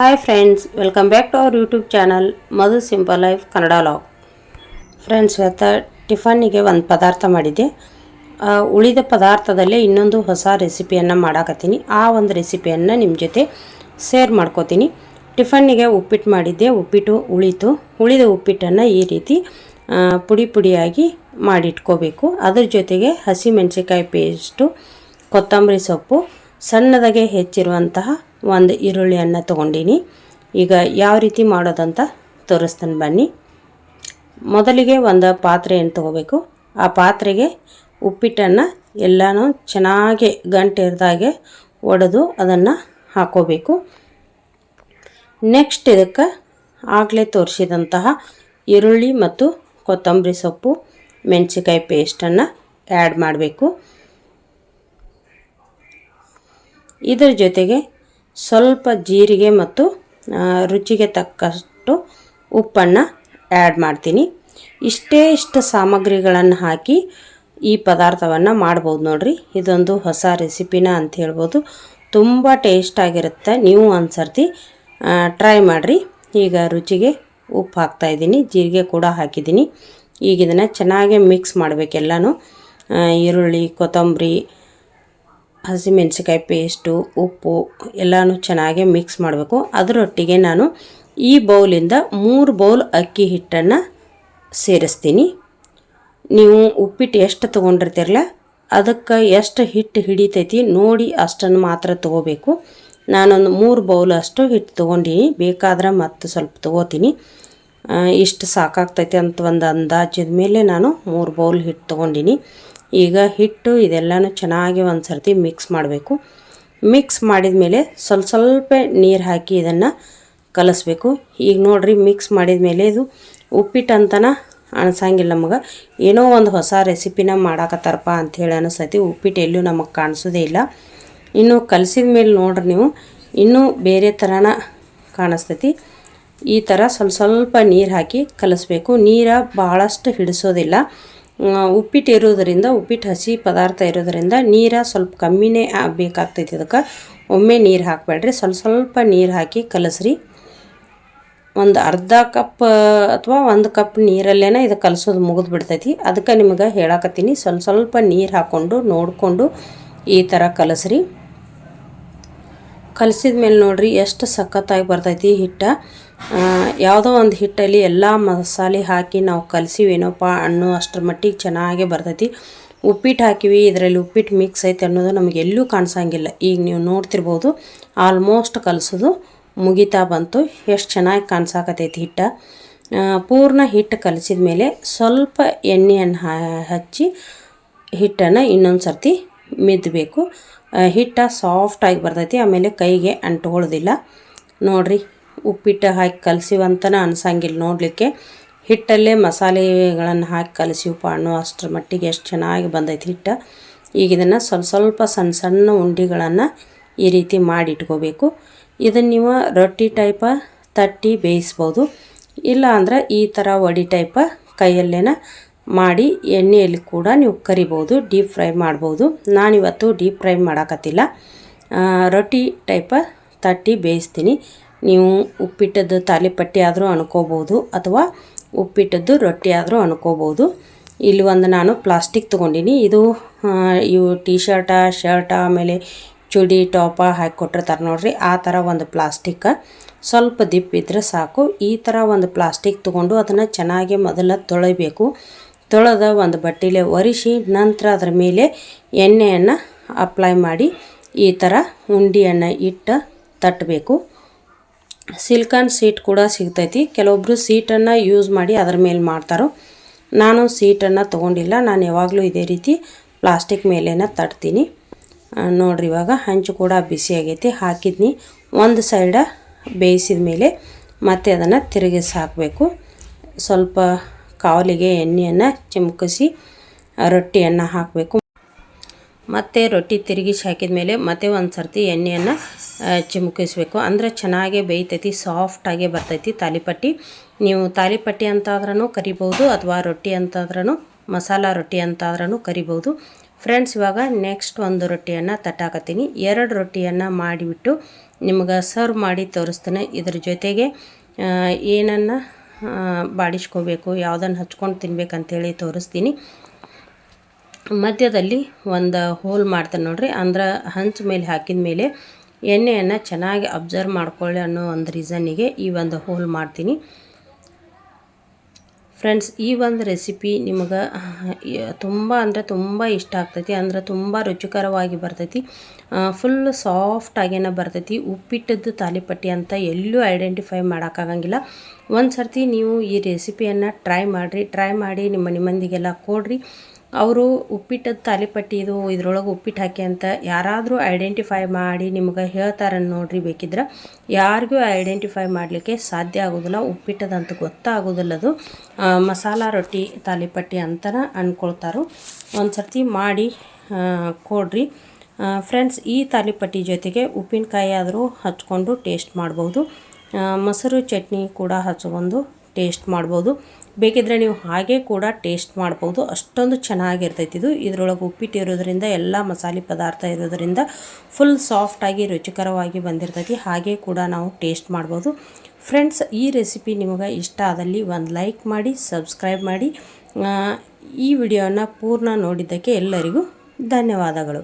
Hi friends welcome back to our YouTube channel Madhu simple life Kannada vlog friends ಇವತ್ತು ಟಿಫನ್ನಿಗೆ ಒಂದು ಪದಾರ್ಥ ಮಾಡಿದ್ದೆ. ಉಳಿದ ಪದಾರ್ಥದಲ್ಲೇ ಇನ್ನೊಂದು ಹೊಸ ರೆಸಿಪಿಯನ್ನು ಮಾಡಾಕತ್ತೀನಿ. ಆ ಒಂದು ರೆಸಿಪಿಯನ್ನು ನಿಮ್ಮ ಜೊತೆ ಶೇರ್ ಮಾಡ್ಕೋತೀನಿ. ಟಿಫನ್ನಿಗೆ ಉಪ್ಪಿಟ್ಟು ಮಾಡಿದ್ದೆ, ಉಪ್ಪಿಟ್ಟು ಉಳಿತು. ಉಳಿದ ಉಪ್ಪಿಟ್ಟನ್ನು ಈ ರೀತಿ ಪುಡಿ ಪುಡಿಯಾಗಿ ಮಾಡಿಟ್ಕೋಬೇಕು. ಅದ್ರ ಜೊತೆಗೆ ಹಸಿಮೆಣಸಿಕಾಯಿ ಪೇಸ್ಟು ಕೊತ್ತಂಬರಿ ಸೊಪ್ಪು, ಸಣ್ಣದಾಗೆ ಹೆಚ್ಚಿರುವಂತಹ ಒಂದು ಈರುಳ್ಳಿಯನ್ನು ತೊಗೊಂಡೀನಿ. ಈಗ ಯಾವ ರೀತಿ ಮಾಡೋದಂತ ತೋರಿಸ್ತಾನೆ ಬನ್ನಿ. ಮೊದಲಿಗೆ ಒಂದು ಪಾತ್ರೆಯನ್ನು ತೊಗೋಬೇಕು. ಆ ಪಾತ್ರೆಗೆ ಉಪ್ಪಿಟ್ಟನ್ನು ಎಲ್ಲನೂ ಚೆನ್ನಾಗಿ ಗಂಟೆ ಇರ್ದಾಗೆ ಒಡೆದು ಅದನ್ನು ಹಾಕೋಬೇಕು. ನೆಕ್ಸ್ಟ್ ಇದಕ್ಕೆ ಆಗಲೇ ತೋರಿಸಿದಂತಹ ಈರುಳ್ಳಿ ಮತ್ತು ಕೊತ್ತಂಬರಿ ಸೊಪ್ಪು ಮೆಣಸಿಕಾಯಿ ಪೇಸ್ಟನ್ನು ಆ್ಯಡ್ ಮಾಡಬೇಕು. ಇದರ ಜೊತೆಗೆ ಸ್ವಲ್ಪ ಜೀರಿಗೆ ಮತ್ತು ರುಚಿಗೆ ತಕ್ಕಷ್ಟು ಉಪ್ಪನ್ನು ಆ್ಯಡ್ ಮಾಡ್ತೀನಿ. ಇಷ್ಟೇ ಇಷ್ಟು ಸಾಮಗ್ರಿಗಳನ್ನು ಹಾಕಿ ಈ ಪದಾರ್ಥವನ್ನು ಮಾಡ್ಬೋದು ನೋಡ್ರಿ. ಇದೊಂದು ಹೊಸ ರೆಸಿಪಿನ ಅಂತ ಹೇಳ್ಬೋದು. ತುಂಬ ಟೇಸ್ಟ್ ಆಗಿರುತ್ತೆ. ನೀವು ಒಂದು ಸರ್ತಿ ಟ್ರೈ ಮಾಡಿರಿ. ಈಗ ರುಚಿಗೆ ಉಪ್ಪು ಹಾಕ್ತಾಯಿದ್ದೀನಿ ಜೀರಿಗೆ ಕೂಡ ಹಾಕಿದ್ದೀನಿ. ಈಗ ಇದನ್ನು ಚೆನ್ನಾಗಿ ಮಿಕ್ಸ್ ಮಾಡಬೇಕೆಲ್ಲನೂ ಈರುಳ್ಳಿ, ಕೊತ್ತಂಬರಿ ಹಸಿಮೆಣಸಿಕಾಯಿ ಪೇಸ್ಟು ಉಪ್ಪು ಎಲ್ಲನೂ ಚೆನ್ನಾಗಿ ಮಿಕ್ಸ್ ಮಾಡಬೇಕು. ಅದರೊಟ್ಟಿಗೆ ನಾನು ಈ ಬೌಲಿಂದ ಮೂರು ಬೌಲ್ ಅಕ್ಕಿ ಹಿಟ್ಟನ್ನು ಸೇರಿಸ್ತೀನಿ. ನೀವು ಉಪ್ಪಿಟ್ಟು ಎಷ್ಟು ತೊಗೊಂಡಿರ್ತೀರಲ್ಲ, ಅದಕ್ಕೆ ಎಷ್ಟು ಹಿಟ್ಟು ಹಿಡಿತೈತಿ ನೋಡಿ ಅಷ್ಟನ್ನು ಮಾತ್ರ ತೊಗೋಬೇಕು. ನಾನೊಂದು ಮೂರು ಬೌಲ್ ಅಷ್ಟು ಹಿಟ್ಟು ತೊಗೊಂಡಿನಿ, ಬೇಕಾದ್ರೆ ಮತ್ತೆ ಸ್ವಲ್ಪ ತೊಗೋತೀನಿ. ಇಷ್ಟು ಸಾಕಾಗ್ತೈತಿ ಅಂತ ಒಂದು ಅಂದಾಜಿದ ಮೇಲೆ ನಾನು ಮೂರು ಬೌಲ್ ಹಿಟ್ಟು ತೊಗೊಂಡಿನಿ. ಈಗ ಹಿಟ್ಟು ಇದೆಲ್ಲನೂ ಚೆನ್ನಾಗಿ ಒಂದು ಸರ್ತಿ ಮಿಕ್ಸ್ ಮಾಡಬೇಕು. ಮಿಕ್ಸ್ ಮಾಡಿದ ಮೇಲೆ ಸ್ವಲ್ಪ ಸ್ವಲ್ಪ ನೀರು ಹಾಕಿ ಇದನ್ನು ಕಲಿಸ್ಬೇಕು. ಈಗ ನೋಡಿರಿ ಮಿಕ್ಸ್ ಮಾಡಿದ ಮೇಲೆ ಇದು ಉಪ್ಪಿಟ್ಟು ಅಂತನ ಅನ್ಸಂಗಿಲ್ಲ ನಮಗೆ ಏನೋ ಒಂದು ಹೊಸ ರೆಸಿಪಿನ ಮಾಡಾಕತ್ತಾರಪ್ಪ ಅಂಥೇಳಿ ಅನಿಸ್ತೈತಿ ಉಪ್ಪಿಟ್ಟು ಎಲ್ಲೂ ನಮಗೆ ಕಾಣಿಸೋದೇ ಇಲ್ಲ. ಇನ್ನು ಕಲಸಿದ ಮೇಲೆ ನೋಡ್ರಿ ನೀವು, ಇನ್ನೂ ಬೇರೆ ಥರನ ಕಾಣಿಸ್ತೈತಿ. ಈ ಥರ ಸ್ವಲ್ಪ ಸ್ವಲ್ಪ ನೀರು ಹಾಕಿ ಕಲಿಸ್ಬೇಕು. ನೀರು ಭಾಳಷ್ಟು ಹಿಡಿಸೋದಿಲ್ಲ. ಉಪ್ಪಿಟ್ಟು ಇರೋದರಿಂದ ಉಪ್ಪಿಟ್ಟು ಹಸಿ ಪದಾರ್ಥ ಇರೋದರಿಂದ ನೀರು ಸ್ವಲ್ಪ ಕಮ್ಮಿನೇ ಬೇಕಾಗ್ತೈತಿ ಅದಕ್ಕೆ ಒಮ್ಮೆ ನೀರು ಹಾಕಬೇಡ್ರಿ. ಸ್ವಲ್ಪ ಸ್ವಲ್ಪ ನೀರು ಹಾಕಿ ಕಲಸ್ರಿ. ಒಂದು ಅರ್ಧ ಕಪ್, ಅಥವಾ ಒಂದು ಕಪ್ ನೀರಲ್ಲೇ ಇದು ಕಲಸೋದು ಮುಗಿದು ಬಿಡ್ತೈತಿ ಅದಕ್ಕೆ ನಿಮಗೆ ಹೇಳಕತ್ತೀನಿ. ಸ್ವಲ್ಪ ಸ್ವಲ್ಪ ನೀರು ಹಾಕ್ಕೊಂಡು ನೋಡಿಕೊಂಡು ಈ ಥರ ಕಲಸ್ರಿ. ಕಲಸಿದ ಮೇಲೆ ನೋಡ್ರಿ ಎಷ್ಟು ಸಖತ್ತಾಗಿ ಬರ್ತೈತಿ ಹಿಟ್ಟು. ಯಾವುದೋ ಒಂದು ಹಿಟ್ಟಲ್ಲಿ ಎಲ್ಲ ಮಸಾಲೆ ಹಾಕಿ ನಾವು ಕಲಸಿವೇನೋಪ್ಪ ಹಣ್ಣು ಅಷ್ಟರ ಮಟ್ಟಿಗೆ ಚೆನ್ನಾಗೇ ಬರ್ತೈತಿ. ಉಪ್ಪಿಟ್ಟು ಹಾಕಿವಿ, ಇದರಲ್ಲಿ ಉಪ್ಪಿಟ್ಟು ಮಿಕ್ಸ್ ಐತೆ ಅನ್ನೋದು ನಮಗೆ ಎಲ್ಲೂ ಕಾಣಿಸಂಗಿಲ್ಲ. ಈಗ ನೀವು ನೋಡ್ತಿರ್ಬೋದು, ಆಲ್ಮೋಸ್ಟ್ ಕಲಸೋದು ಮುಗಿತಾ ಬಂತು. ಎಷ್ಟು ಚೆನ್ನಾಗಿ ಕಾಣಿಸಾಕತೈತಿ ಹಿಟ್ಟು. ಪೂರ್ಣ ಹಿಟ್ಟು ಕಲಸಿದ ಮೇಲೆ ಸ್ವಲ್ಪ ಎಣ್ಣೆಯನ್ನು ಹಚ್ಚಿ ಹಿಟ್ಟನ್ನು ಇನ್ನೊಂದು ಸರ್ತಿ ಮಿದ್ದಬೇಕು ಹಿಟ್ಟು ಸಾಫ್ಟಾಗಿ ಬರ್ತೈತಿ, ಆಮೇಲೆ ಕೈಗೆ ಅಂಟ್ಕೊಳ್ಳೋದಿಲ್ಲ. ನೋಡ್ರಿ, ಉಪ್ಪಿಟ್ಟು ಹಾಕಿ ಕಲಸಿವಂತನ ಅನ್ಸಂಗಿಲ್ಲ ನೋಡಲಿಕ್ಕೆ. ಹಿಟ್ಟಲ್ಲೇ ಮಸಾಲೆಗಳನ್ನು ಹಾಕಿ ಕಲಸಿವಪ್ಪ ಅನ್ನೋ ಅಷ್ಟರ ಮಟ್ಟಿಗೆ ಎಷ್ಟು ಚೆನ್ನಾಗಿ ಬಂದೈತಿ ಹಿಟ್ಟು. ಈಗ ಇದನ್ನು ಸ್ವಲ್ಪ ಸ್ವಲ್ಪ ಸಣ್ಣ ಸಣ್ಣ ಉಂಡಿಗಳನ್ನು ಈ ರೀತಿ ಮಾಡಿ ಇಟ್ಕೋಬೇಕು ಇದನ್ನು ನೀವು ರೊಟ್ಟಿ ಟೈಪ ತಟ್ಟಿ ಬೇಯಿಸ್ಬೋದು. ಇಲ್ಲ ಅಂದ್ರೆ ಈ ಥರ ವಡಿ ಟೈಪ ಕೈಯಲ್ಲೇನ ಮಾಡಿ ಎಣ್ಣೆಯಲ್ಲಿ ಕೂಡ ನೀವು ಕರಿಬೋದು ಡೀಪ್ ಫ್ರೈ ಮಾಡ್ಬೋದು. ನಾನಿವತ್ತು ಡೀಪ್ ಫ್ರೈ ಮಾಡೋಕತ್ತಿಲ್ಲ. ರೊಟ್ಟಿ ಟೈಪ ತಟ್ಟಿ ಬೇಯಿಸ್ತೀನಿ. ನೀವು ಉಪ್ಪಿಟ್ಟದ್ದು ತಾಲಿಪಟ್ಟಿ ಆದರೂ ಅನ್ಕೋಬೋದು ಅಥವಾ ಉಪ್ಪಿಟ್ಟದ್ದು ರೊಟ್ಟಿ ಆದರೂ ಅನ್ಕೋಬೋದು. ಇಲ್ಲಿ ಒಂದು ನಾನು ಪ್ಲಾಸ್ಟಿಕ್ ತೊಗೊಂಡಿನಿ. ಇದು ಇವು ಟೀ ಶರ್ಟ ಶರ್ಟ ಆಮೇಲೆ ಚುಡಿ ಟಾಪ ಹಾಕಿಕೊಟ್ಟಿರ್ತಾರೆ ನೋಡ್ರಿ. ಆ ಥರ ಒಂದು ಪ್ಲಾಸ್ಟಿಕ್ ಸ್ವಲ್ಪ ದಿಪ್ಪಿದ್ರೆ ಸಾಕು. ಈ ಥರ ಒಂದು ಪ್ಲಾಸ್ಟಿಕ್ ತೊಗೊಂಡು ಅದನ್ನು ಚೆನ್ನಾಗಿ ಮೊದಲ ತೊಳಿಬೇಕು ತೊಳೆದ ಒಂದು ಬಟ್ಟೆಲೆ ಒರೆಸಿ ನಂತರ ಅದರ ಮೇಲೆ ಎಣ್ಣೆಯನ್ನು ಅಪ್ಲೈ ಮಾಡಿ ಈ ಥರ ಉಂಡಿಯನ್ನು ಇಟ್ಟು ತಟ್ಟಬೇಕು. ಸಿಲ್ಕನ್ ಸೀಟ್ ಕೂಡ ಸಿಗ್ತೈತಿ. ಕೆಲವೊಬ್ಬರು ಸೀಟನ್ನು ಯೂಸ್ ಮಾಡಿ ಅದರ ಮೇಲೆ ಮಾಡ್ತಾರೋ. ನಾನು ಸೀಟನ್ನು ತೊಗೊಂಡಿಲ್ಲ. ನಾನು ಯಾವಾಗಲೂ ಇದೇ ರೀತಿ ಪ್ಲಾಸ್ಟಿಕ್ ಮೇಲೇನ ತಟ್ತೀನಿ. ನೋಡ್ರಿ ಇವಾಗ ಹಂಚು ಕೂಡ ಬಿಸಿ ಆಗೈತಿ. ಹಾಕಿದ್ನಿ. ಒಂದು ಸೈಡ ಬೇಯಿಸಿದ ಮೇಲೆ ಮತ್ತೆ ಅದನ್ನು ತಿರುಗಿಸಿ ಹಾಕಬೇಕು. ಸ್ವಲ್ಪ ಕಾವಲಿಗೆ ಎಣ್ಣೆಯನ್ನು ಚಿಮುಕಿಸಿ ರೊಟ್ಟಿಯನ್ನು ಹಾಕಬೇಕು. ಮತ್ತು ರೊಟ್ಟಿ ತಿರುಗಿಸಿ ಹಾಕಿದ ಮೇಲೆ ಮತ್ತೆ ಒಂದು ಸರ್ತಿ ಎಣ್ಣೆಯನ್ನು ಚಿಮುಕಿಸ್ಬೇಕು. ಅಂದರೆ ಚೆನ್ನಾಗೇ ಬೇಯ್ತೈತಿ ಸಾಫ್ಟಾಗೆ ಬರ್ತೈತಿ ತಾಲಿಪಟ್ಟಿ. ನೀವು ತಾಲಿಪಟ್ಟಿ ಅಂತಾದ್ರೂ ಕರಿಬೋದು ಅಥವಾ ರೊಟ್ಟಿ ಅಂತಾದ್ರೂ ಮಸಾಲ ರೊಟ್ಟಿ ಅಂತಾದ್ರೂ ಕರಿಬೋದು ಫ್ರೆಂಡ್ಸ್ ಇವಾಗ ನೆಕ್ಸ್ಟ್ ಒಂದು ರೊಟ್ಟಿಯನ್ನು ತಟ್ಟಾಕತ್ತೀನಿ. ಎರಡು ರೊಟ್ಟಿಯನ್ನು ಮಾಡಿಬಿಟ್ಟು ನಿಮ್ಗೆ ಸರ್ವ್ ಮಾಡಿ ತೋರಿಸ್ತೇನೆ. ಇದ್ರ ಜೊತೆಗೆ ಏನನ್ನು ಬಾಡಿಸ್ಕೋಬೇಕು ಯಾವುದನ್ನು ಹಚ್ಕೊಂಡು ತಿನ್ಬೇಕಂತೇಳಿ ತೋರಿಸ್ತೀನಿ. ಮಧ್ಯದಲ್ಲಿ ಒಂದು ಹೋಲ್ ಮಾಡ್ತಾನೆ ನೋಡ್ರಿ, ಅಂದ್ರೆ ಹಂಚ ಮೇಲೆ ಹಾಕಿದ ಮೇಲೆ ಎಣ್ಣೆಯನ್ನು ಚೆನ್ನಾಗಿ ಅಬ್ಸರ್ವ್ ಮಾಡ್ಕೊಳ್ಳಿ ಅನ್ನೋ ಒಂದು ರೀಸನ್ನಿಗೆ ಈ ಒಂದು ಹೋಲ್ ಮಾಡ್ತೀನಿ. ಫ್ರೆಂಡ್ಸ್ ಈ ಒಂದು ರೆಸಿಪಿ ನಿಮಗೆ ತುಂಬ ಅಂದರೆ ತುಂಬ ಇಷ್ಟ ಆಗ್ತೈತಿ, ಅಂದ್ರೆ ತುಂಬ ರುಚಿಕರವಾಗಿ ಬರ್ತೈತಿ. ಫುಲ್ ಸಾಫ್ಟ್ ಆಗೇನ ಬರ್ತೈತಿ, ಉಪ್ಪಿಟ್ಟದ್ದು ತಾಲಿಪಟ್ಟಿ ಅಂತ ಎಲ್ಲೂ ಐಡೆಂಟಿಫೈ ಮಾಡೋಕ್ಕಾಗಂಗಿಲ್ಲ ಒಂದು ಸರ್ತಿ ನೀವು ಈ ರೆಸಿಪಿಯನ್ನು ಟ್ರೈ ಮಾಡಿರಿ ಟ್ರೈ ಮಾಡಿ ನಿಮ್ಮ ನಿಮ್ಮಂದಿಗೆಲ್ಲ ಕೊಡ್ರಿ. ಅವರು ಉಪ್ಪಿಟ್ಟದ ತಾಲಿಪಟ್ಟಿ ಇದು, ಇದ್ರೊಳಗೆ ಉಪ್ಪಿಟ್ಟು ಹಾಕಿ ಅಂತ ಯಾರಾದರೂ ಐಡೆಂಟಿಫೈ ಮಾಡಿ ನಿಮ್ಗೆ ಹೇಳ್ತಾರೆ ನೋಡ್ರಿ ಬೇಕಿದ್ರೆ. ಯಾರಿಗೂ ಐಡೆಂಟಿಫೈ ಮಾಡಲಿಕ್ಕೆ ಸಾಧ್ಯ ಆಗೋದಿಲ್ಲ, ಉಪ್ಪಿಟ್ಟದಂತ ಗೊತ್ತಾಗೋದಿಲ್ಲ ಅದು. ಮಸಾಲ ರೊಟ್ಟಿ ತಾಲಿಪಟ್ಟಿ ಅಂತಲೇ ಅಂದ್ಕೊಳ್ತಾರೋ ಒಂದು ಸರ್ತಿ ಮಾಡಿ ಕೊಡ್ರಿ. ಫ್ರೆಂಡ್ಸ್ ಈ ತಾಲಿಪಟ್ಟಿ ಜೊತೆಗೆ ಉಪ್ಪಿನಕಾಯಿ ಆದರೂ ಹಚ್ಕೊಂಡು ಟೇಸ್ಟ್ ಮಾಡ್ಬೋದು. ಮೊಸರು ಚಟ್ನಿ ಕೂಡ ಹಚ್ಕೊಂಡು ಟೇಸ್ಟ್ ಮಾಡ್ಬೋದು. ಬೇಕಿದ್ರೆ ನೀವು ಹಾಗೆ ಕೂಡ ಟೇಸ್ಟ್ ಮಾಡ್ಬೋದು. ಅಷ್ಟೊಂದು ಚೆನ್ನಾಗಿರ್ತೈತಿ ಇದು. ಇದರೊಳಗೆ ಉಪ್ಪಿಟ್ಟು ಇರೋದರಿಂದ, ಎಲ್ಲ ಮಸಾಲೆ ಪದಾರ್ಥ ಇರೋದರಿಂದ ಫುಲ್ ಸಾಫ್ಟಾಗಿ ರುಚಿಕರವಾಗಿ ಬಂದಿರ್ತೈತಿ. ಹಾಗೆ ಕೂಡ ನಾವು ಟೇಸ್ಟ್ ಮಾಡ್ಬೋದು. ಫ್ರೆಂಡ್ಸ್ ಈ ರೆಸಿಪಿ ನಿಮಗೆ ಇಷ್ಟ ಆದಲ್ಲಿ ಒಂದು ಲೈಕ್ ಮಾಡಿ ಸಬ್ಸ್ಕ್ರೈಬ್ ಮಾಡಿ. ಈ ವಿಡಿಯೋನ ಪೂರ್ಣ ನೋಡಿದ್ದಕ್ಕೆ ಎಲ್ಲರಿಗೂ ಧನ್ಯವಾದಗಳು.